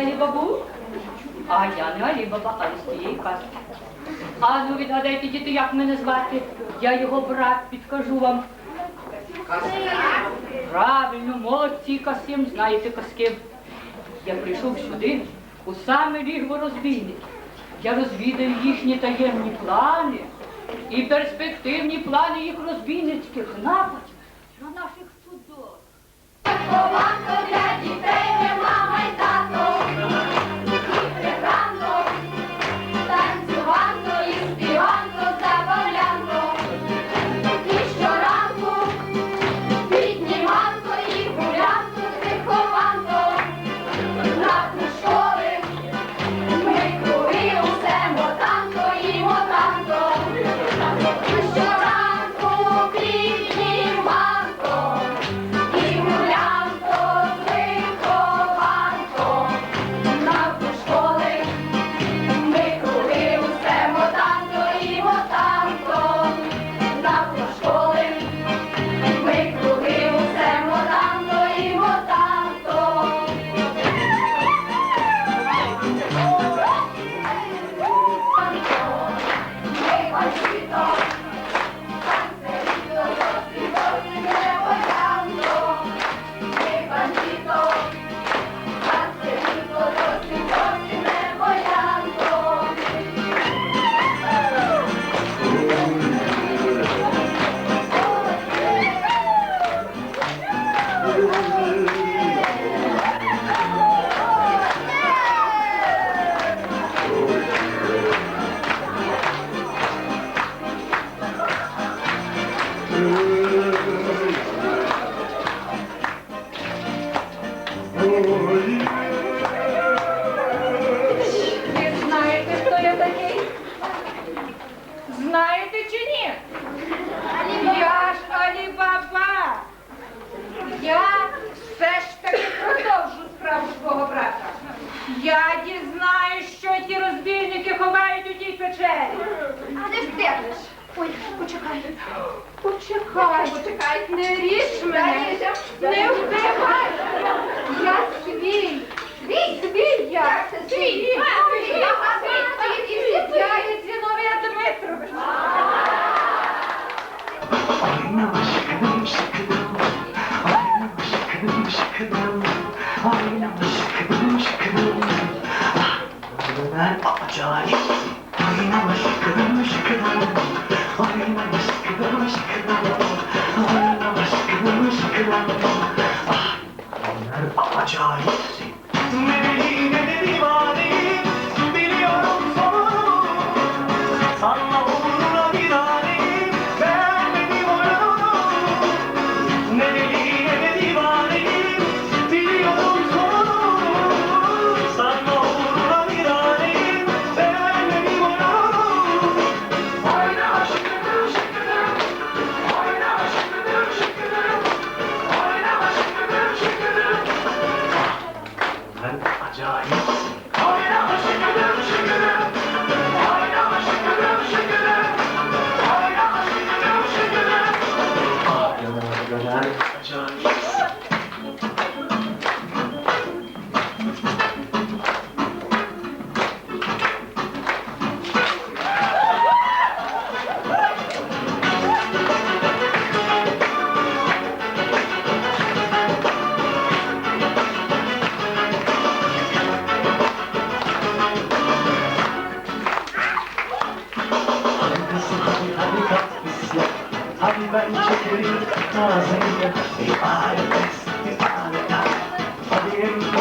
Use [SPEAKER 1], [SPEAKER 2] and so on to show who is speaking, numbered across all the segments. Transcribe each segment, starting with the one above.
[SPEAKER 1] Алібабу? А я не Алібаба, а з тієї казки. А ну відгадайте, діти, як мене звати. Я його брат, підкажу вам. Правильно, молодці Касим, знаєте Касим. Я прийшов сюди у саме лігво розбійник. Я розвідаю їхні таємні плани і перспективні плани їх розбійницьких нападів на наших чудових.
[SPEAKER 2] Команду для дітей
[SPEAKER 3] нема майдану. двері.
[SPEAKER 2] А де ж втекнеш? Ой, почекай.
[SPEAKER 3] Почекай. Почекай, не ріж мене. Не вбивай. Я свій. Свій, свій я.
[SPEAKER 2] Свій.
[SPEAKER 3] Я є Зіновія Дмитрович.
[SPEAKER 4] Acayip. acayipsin.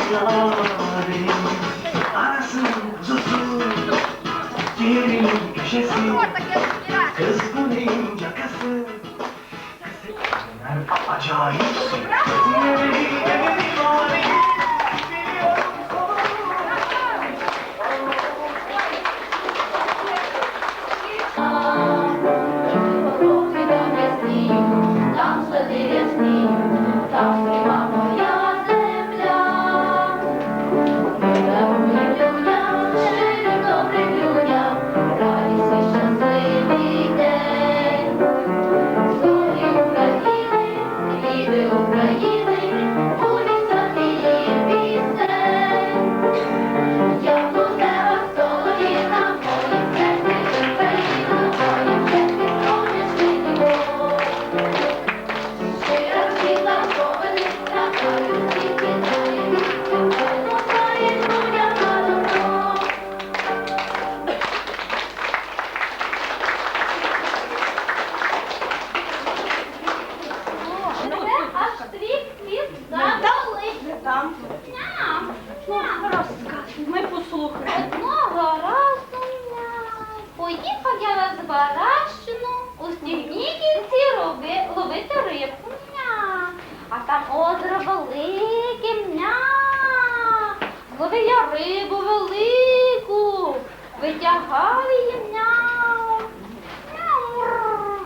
[SPEAKER 4] Gözlerim arasın tutun Yerin köşesi Kızgın yakası
[SPEAKER 2] Kızgın acayip я рибу велику, витягав її мяу.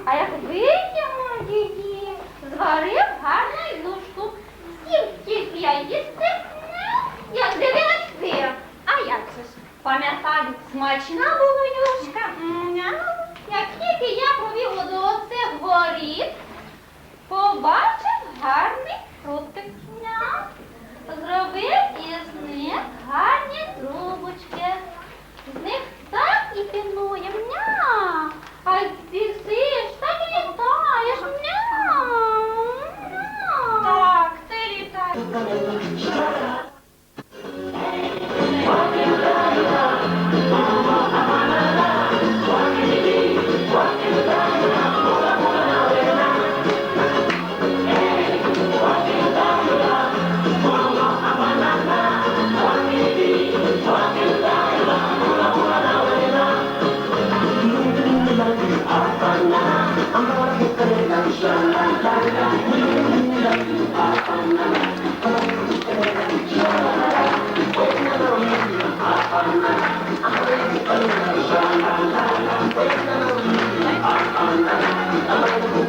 [SPEAKER 2] А як витягнув її, зварив гарну юшку. Сів тільки я їсти, як дивилась сир. А як це ж? Пам'ятаю, смачна була юшка. Як тільки я провів до оцих воріт, побачив гарний фрутик. Мня. А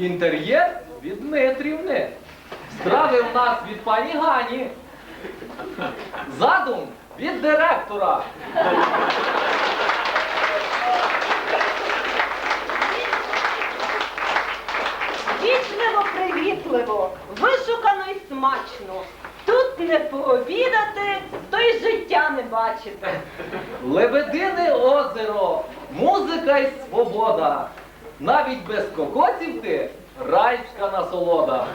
[SPEAKER 5] Інтер'єр від Дмитрівни. Страви в нас від пані Гані. Задум від директора.
[SPEAKER 3] Вічливо, привітливо, вишукано і смачно. Тут не пообідати, то й життя не бачити.
[SPEAKER 5] Лебедине озеро, музика і свобода. Навіть без кокосів ти райська насолода.